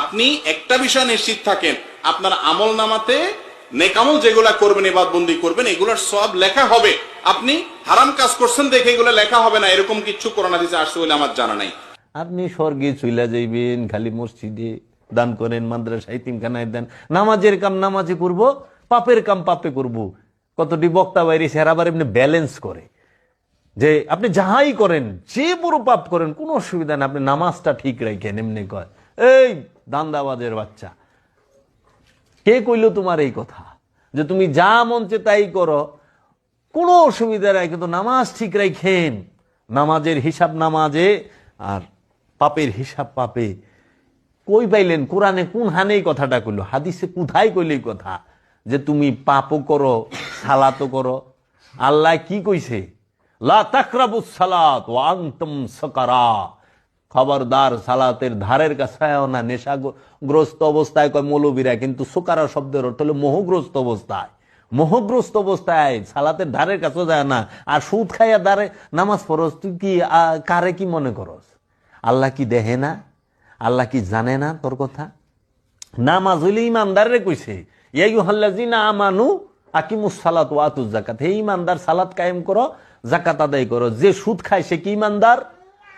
আপনি একটা বিষয় নিশ্চিত থাকেন, আপনার আমল নামাতে নেকামল যেগুলা করবেন এবার বন্দি করবেন, এগুলার সব লেখা হবে। আপনি হারাম কাজ করছেন দেখে এগুলো লেখা হবে না, এরকম কিছু করোনা দিতে আসছে বলে আমার জানা নাই। আপনি স্বর্গে চইলা যাইবেন, খালি মসজিদে দান করেন মাদ্রাসা ইতিমখানায় দেন, নামাজের কাম নামাজে করব, পাপের কাম পাপে করব। কতটি বক্তা বাইরে সে আবার এমনি ব্যালেন্স করে। যে আপনি যাহাই করেন, যে বড় পাপ করেন, কোনো অসুবিধা নেই, আপনি নামাজটা ঠিক রাখেন, এমনি কয়। এই দান্দাবাজের বাচ্চা। কে কইল তোমার এই কথা? যে তুমি যা মঞ্চে তাই করো। কোনো অসুবিধা নাই, কিন্তু নামাজ ঠিক রাখেন নামাজের হিসাব নামাজে আর পাপের হিসাব পাপে। কই পাইলেন? কোরআনে কোন হানে এই কথাটা কইল? হাদিসে কোথায় কইল কথা? যে তুমি পাপও করো, সালাতও করো। আল্লাহ কি কইছে? লা তাকরাবুস সালাত ওয়া সাকারা। খবরদার সালাতের ধারের কাছেও না, নেশাগ্রস্ত অবস্থায় কয় মৌলবীরা, কিন্তু সুকারা শব্দের অর্থ হলো মোহগ্রস্ত অবস্থায়। মোহগ্রস্ত অবস্থায় সালাতের ধারের কাছেও যায় না। আর সুদ খাইয়া দাঁড়ে নামাজ পড়স তুই কি কারে কি মনে করস? আল্লাহ কি দেহে না? আল্লাহ কি জানে না তোর কথা? নামাজ হইলে ইমানদারে কইছে ইয়াইহাল্লাজিনা আমানু আকিমুস সালাত ওয়াতুজ জাকাত হে ইমানদার, সালাত কায়েম করো জাকাত আদায় করো। যে সুদ খায় সে কি ইমানদার?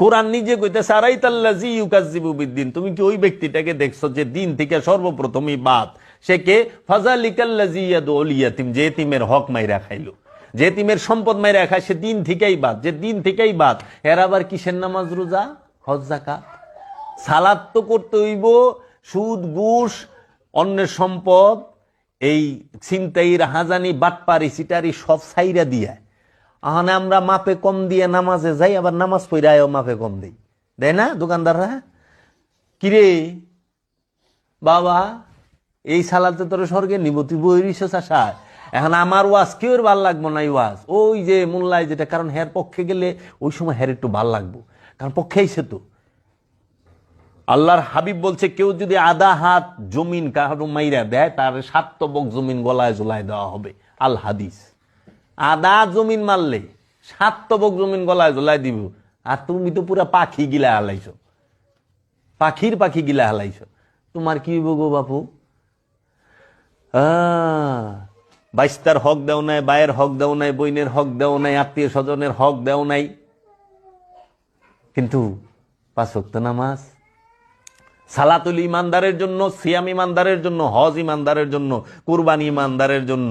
কোরআন নিজে কইতেছে আরাইতাল্লাজি ইউকাজিবু বিদ্দিন। তুমি কি ওই ব্যক্তিটাকে দেখছ যে দিন থেকে সর্বপ্রথমই বাদ? সে কে? ফাজালিকাল্লাজি ইয়াদুল ইয়াতিম, যে এতিমের হক মাইরা খাইলো। যে এতিমের সম্পদ মাইরা খায়, সে দিন থেকেই বাদ। যে দিন থেকেই বাদ, এর আবার কিসের নামাজ রোজা? হজ জাকাত সালাদ তো করতে হইব, সুদ, ঘুষ, অন্যের সম্পদ, এই ছিনতাই রাহাজানি বাটপারি সিটারি সব সাইরা দিয়া। আহানে আমরা মাপে কম দিয়ে নামাজে যাই, আবার নামাজ পড়ায়ও মাপে কম দেই। দেয় না দোকানদাররা কিরে, বাবা, এই সালাতে তোর স্বর্গে নিব, তুই আশায় এখন আমার ওয়াজ কেউ ভালো লাগবো না ওয়াজ? ওই যে মোল্লায় যেটা, কারণ হের পক্ষে গেলে ওই সময় হের একটু ভালো লাগবো। কারণ পক্ষেই সে তো। আল্লাহর হাবিব বলছে, কেউ যদি আধা হাত জমিন কারও মাইরা দেয়, তার সাত জমিন গলায় জোলায় দেওয়া হবে। আল হাদিস। আধা জমিন মারলে সাত তবক জমিন গলায় জোলায় দিব। আর তুমি তো পুরা পাখি গিলা হালাইছো। পাখির পাখি গিলা হালাইছো। তোমার কি হইব গো বাপু? বাইস্তার হক দেও নাই, বায়ের হক দেও নাই, বইনের হক দেও নাই, আত্মীয় স্বজনের হক দেও নাই। কিন্তু পাঁচ ওয়াক্ত নামাজ, সালাতুল ইমানদারের জন্য, সিয়াম ইমানদারের জন্য, হজ ইমানদারের জন্য, কুরবানি ইমানদারের জন্য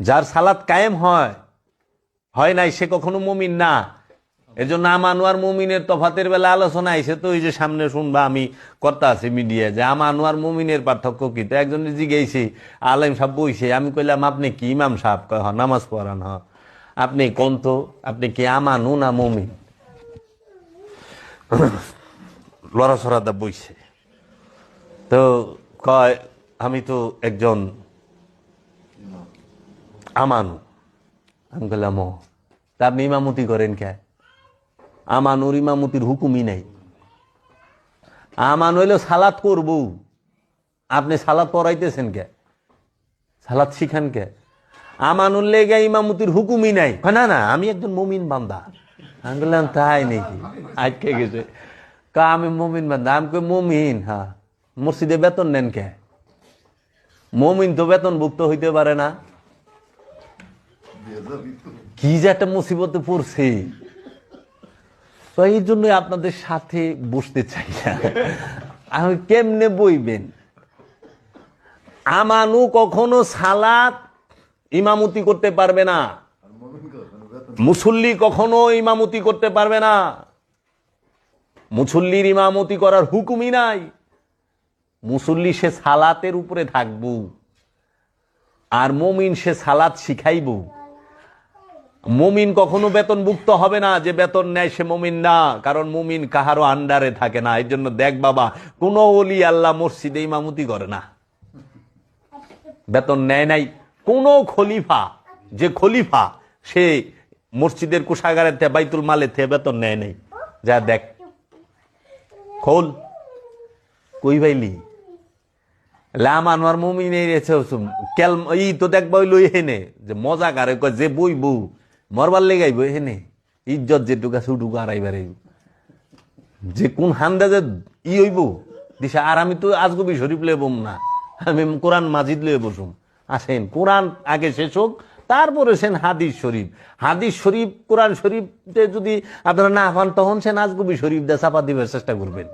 যার সালাত কায়েম হয় হয় নাই সে কখনো মমিন না। এর জন্য আমানু আর মমিনের তফাতের বেলা আলোচনা আইসে তো ওই যে সামনে শুনবা আমি কর্তা আছি মিডিয়া যে আমানু আর মমিনের পার্থক্য কি? তো একজন জিজ্ঞেসি আলেম সাহেব বইছে আমি কইলাম আপনি কি ইমাম সাহেব? কয় "হ, নামাজ পড়ান হ আপনি কোন আপনি কি আমানু না মমিন? লড়াছড়াদা বইছে। তো কয় আমি তো একজন আমানু। আমি বললাম তা আপনি ইমামতি করেন কে? আমানুর ইমামতির হুকুমই নাই। আমান হইল সালাত করব। আপনি সালাদ পড়াইতেছেন কে? সালাদ শিখান কে? আমানুল লেগে ইমামতির হুকুমই নাই। না না, আমি একজন মমিন বান্দা। আমি বললাম তাই নাকি? আজকে গেছে। কা আমি মমিন বান্দা। আমি কই, মমিন হ্যাঁ মসজিদে বেতন নেন কে? মমিন তো বেতন ভুক্ত হইতে পারে না। কি যে একটা মুসিবতে পড়ছে। তো এই জন্য আপনাদের সাথে বসতে চাই না। আমি কেমনে বইবেন? আমানু কখনো সালাত ইমামতি করতে পারবে না। মুসল্লি কখনো ইমামতি করতে পারবে না। মুসল্লির ইমামতি করার হুকুমই নাই। মুসল্লি সে সালাতের উপরে থাকব। আর মমিন সে সালাত শিখাইব। মমিন কখনো বেতনভুক্ত হবে না যে বেতন নেয় সে মমিন না, কারণ মমিন কাহারও আন্ডারে থাকে না। এর জন্য দেখ বাবা, কোনো অলি আল্লাহ মসজিদে ইমামতি করে না। বেতন নেয় নাই। কোন খলিফা, যে খলিফা, সে মসজিদের কোষাগারের থে, বাইতুল মালের থে বেতন নেয় নাই। যা দেখ। খোল। কই ভাইলি লাম আনোয়ার মুমিন রেছে কেল ই তো দেখবা ওই লই হেনে যে মজা কারে কয়, যে বই বউ মরবার লেগাইব হেনে ইজ্জত যেটুকু আছে ওটুকু আড়াইবারে যে কোন হান্দা যে ই হইব দিশা আর আমি তো আজগবি শরীফ লেবম না, আমি কোরআন মাজিদ লয়ে বসুম। আসেন, কোরআন আগে শেষ হোক, তারপরে সেন হাদিস শরীফ। হাদিস শরীফ, কোরআন শরীফে যদি আপনারা না পান তখন সেন আজগবি শরীফ দিয়ে চাপা দিবার চেষ্টা করবেন।